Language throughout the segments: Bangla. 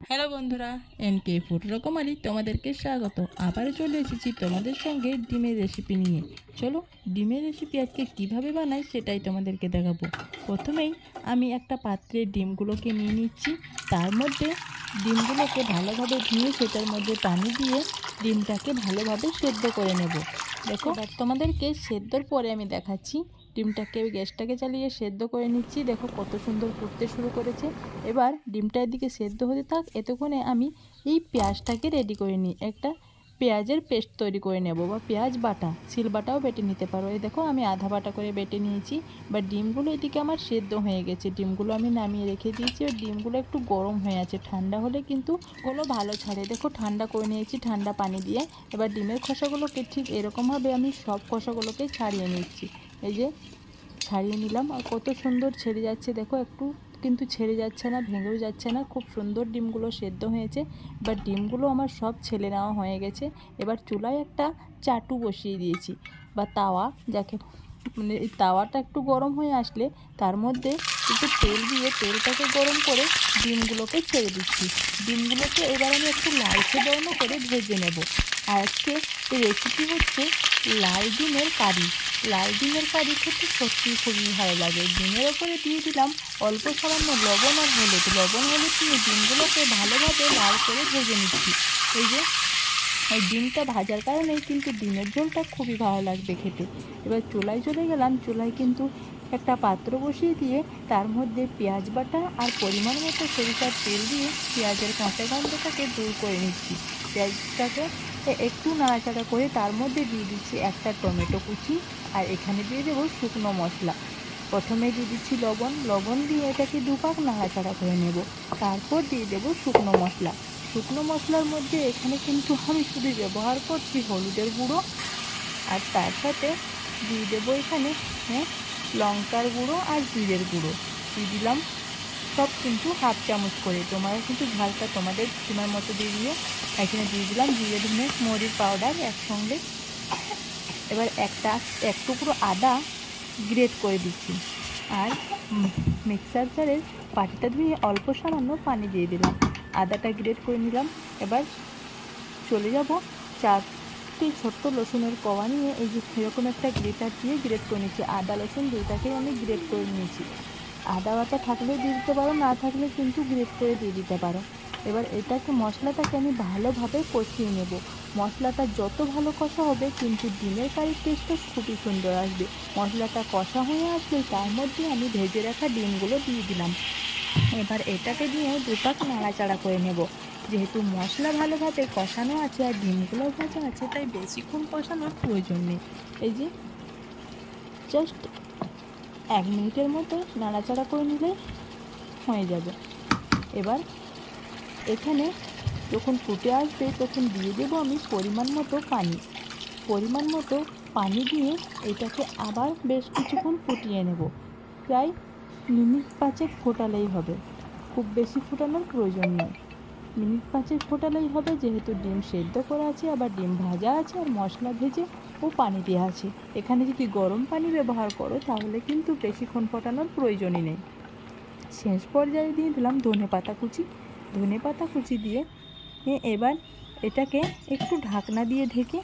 হ্যালো বন্ধুরা, এনকে ফুড রকমারি তোমাদেরকে স্বাগত। আবারও চলে এসেছি তোমাদের সঙ্গে ডিমের রেসিপি নিয়ে। চলো, ডিমের রেসিপি আজকে কীভাবে বানাই সেটাই তোমাদেরকে দেখাবো। প্রথমেই আমি একটা পাত্রে ডিমগুলোকে নিয়ে নিচ্ছি। তার মধ্যে ডিমগুলোকে ভালোভাবে ধুয়ে সেটার মধ্যে পানি দিয়ে ডিমটাকে ভালোভাবে সেদ্ধ করে নেব। দেখো, তোমাদেরকে সেদ্ধর পরে আমি দেখাচ্ছি। ডিমটাকে গ্যাসটাকে চালিয়ে সেদ্ধ করে নিচ্ছি। দেখো কত সুন্দর ফুটতে শুরু করেছে। এবার ডিমটার দিকে সেদ্ধ হতে থাক। এতক্ষণে আমি এই পেঁয়াজটাকে রেডি করে নিই। একটা পেঁয়াজের পেস্ট তৈরি করে নেব বা পেঁয়াজ বাটা সিল বাটাও বেটে নিতে পারো। এই দেখো আমি আধা বাটা করে বেটে নিয়েছি। বা ডিমগুলো এদিকে আমার সেদ্ধ হয়ে গেছে। ডিমগুলো আমি নামিয়ে রেখে দিয়েছি। আর ডিমগুলো একটু গরম হয়ে আছে। ঠান্ডা হলে কিন্তু ওগুলো ভালো ছাড়ে। দেখো ঠান্ডা করে নিয়েছি, ঠান্ডা পানি দিয়ে। এবার ডিমের খোসাগুলোকে ঠিক এরকমভাবে আমি সব খোসাগুলোকে ছাড়িয়ে নিচ্ছি। এই যে ছাড়িয়ে নিলাম। আর কত সুন্দর ছেড়ে যাচ্ছে, দেখো একটু কিন্তু ছেড়ে যাচ্ছে না, ভেঙেও যাচ্ছে না। খুব সুন্দর ডিমগুলো সেদ্ধ হয়েছে। এবার ডিমগুলো আমার সব ছেলে নেওয়া হয়ে গেছে। এবার চুলায় একটা চাটু বসিয়ে দিয়েছি বা তাওয়া, যাকে মানে এই তাওয়াটা একটু গরম হয়ে আসলে তার মধ্যে একটু তেল দিয়ে তেলটাকে গরম করে ডিমগুলোকে ছেড়ে দিচ্ছি। ডিমগুলোকে এবার আমি একটু লালচে বর্ণ করে ভেজে নেব। আর আজকে রেসিপি হচ্ছে লাল ডিমের কারি। লাল ডিমের কারি খেতে সত্যি খুবই ভালো লাগে। ডিমের ওপরে দিয়ে দিলাম অল্প সামান্য লবণ আর হলুদ। লবণ, হলুদ দিয়ে ডিমগুলোকে ভালোভাবে লাল করে ভেজে নিচ্ছি। এই যে, এই ডিমটা ভাজার কারণেই কিন্তু ডিমের ঝোলটা খুবই ভালো লাগবে খেতে। এবার চুলায় চলে গেলাম। চুলায় কিন্তু একটা পাত্র বসিয়ে দিয়ে তার মধ্যে পেঁয়াজ বাটা আর পরিমাণ মতো সরিষার তেল দিয়ে পেঁয়াজের কাঁচা গন্ধটাকে দূর করে নিচ্ছি। পেঁয়াজটাকে একটু নাড়াচাড়া করে তার মধ্যে দিয়ে দিচ্ছি একটা টমেটো কুচি আর এখানে দিয়ে দেবো শুকনো মশলা। প্রথমে দিয়ে দিচ্ছি লবণ লবণ দিয়ে এটাকে দুপাক নাড়াচাড়া করে নেব। তারপর দিয়ে দেবো শুকনো মশলা। শুকনো মশলার মধ্যে এখানে কিন্তু আমি শুধু ব্যবহার করছি হলুদের গুঁড়ো আর তার সাথে দিয়ে দেবো এখানে হ্যাঁ লঙ্কার গুঁড়ো আর জিরের গুঁড়ো। দিয়ে দিলাম সব কিন্তু হাফ চামচ করে। তোমরা কিন্তু ঝালটা তোমাদের সীমার মতো দিয়ে দিও। এখানে দিয়ে দিলাম জিরে, ধনে মরির পাউডার একসঙ্গে। এবার একটা, এক টুকরো আদা গ্রেট করে দিচ্ছি। আর মিক্সার জারের পাটিটা ধুয়ে অল্প সামান্য পানি দিয়ে দিলাম। আদাটা গ্রেট করে নিলাম। এবার চলে যাব চারটি ছোট্ট রসুনের কোয়া নিয়ে এই যে এরকম একটা গ্রেটার দিয়ে গ্রেট করে নিচ্ছি আদা, রসুন দুইটাকেই আমি গ্রেট করে নিয়েছি। আদা বাটা থাকলে দিয়ে দিতে পারো, না থাকলে কিন্তু গ্রেট করে দিয়ে দিতে পারো। এবার এটাকে, মশলাটাকে আমি ভালোভাবে কষিয়ে নেব। মশলাটা যত ভালো কষা হবে, কিন্তু ডিমের কারির টেস্টটা খুবই সুন্দর আসবে। মশলাটা কষা হয়ে আসলে তার মধ্যে আমি ভেজে রাখা ডিমগুলো দিয়ে দিলাম। এবার এটাকে দিয়ে দুপাক নাড়াচাড়া করে নেব। যেহেতু মশলা ভালোভাবে কষানো আছে আর ডিমগুলো ভাজা আছে, তাই বেশিক্ষণ কষানোর প্রয়োজন নেই। এই যে জাস্ট এক মিনিটের মতো নাড়াচাড়া করে নিলে হয়ে যাবে। এবার এখানে যখন ফুটে আসবে, তখন দিয়ে দেবো আমি পরিমাণ মতো পানি। পরিমাণ মতো পানি দিয়ে এটাকে আবার বেশ কিছুক্ষণ ফুটিয়ে নেব। প্রায় মিনিট পাঁচেক ফোটালেই হবে। খুব বেশি ফোটানোর প্রয়োজন নেই মিনিট পাঁচেক ফোটালেই হবে, যেহেতু ডিম সেদ্ধ করা আছে, আবার ডিম ভাজা আছে আর মশলা ভেজে ও পানি দেওয়া আছে। এখানে যদি গরম পানি ব্যবহার করো, তাহলে কিন্তু বেশিক্ষণ ফোটানোর প্রয়োজনই নেই। শেষ পর্যায়ে দিয়ে দিলাম ধনে পাতা কুচি। ধনে পাতা কুচি দিয়ে এবার এটাকে একটু ঢাকনা দিয়ে ঢেকে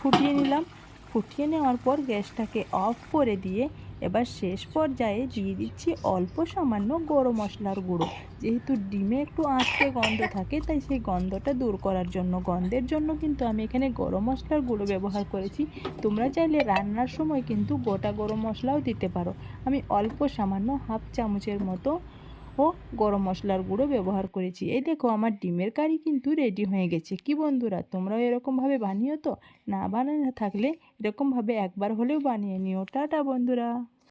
ফুটিয়ে নিলাম। ফুটিয়ে নেওয়ার পর গ্যাসটাকে অফ করে দিয়ে এবার শেষ পর্যায়ে দিয়ে দিচ্ছি অল্প সামান্য গরম মশলার গুঁড়ো। যেহেতু ডিমে একটু আঁচড়ে গন্ধ থাকে, তাই সেই গন্ধটা দূর করার জন্য, গন্ধের জন্য কিন্তু আমি এখানে গরম মশলার গুঁড়ো ব্যবহার করেছি। তোমরা চাইলে রান্নার সময় কিন্তু গোটা গরম মশলাও দিতে পারো। আমি অল্প সামান্য হাফ চামচের মতো ও গরম মশলার গুঁড়ো ব্যবহার করেছি। এই দেখো, আমার ডিমের কারি কিন্তু রেডি হয়ে গেছে। কি বন্ধুরা, তোমরাও এরকমভাবে বানিও তো? না বানানো থাকলে এরকমভাবে একবার হলেও বানিয়ে নিও। টাটা বন্ধুরা।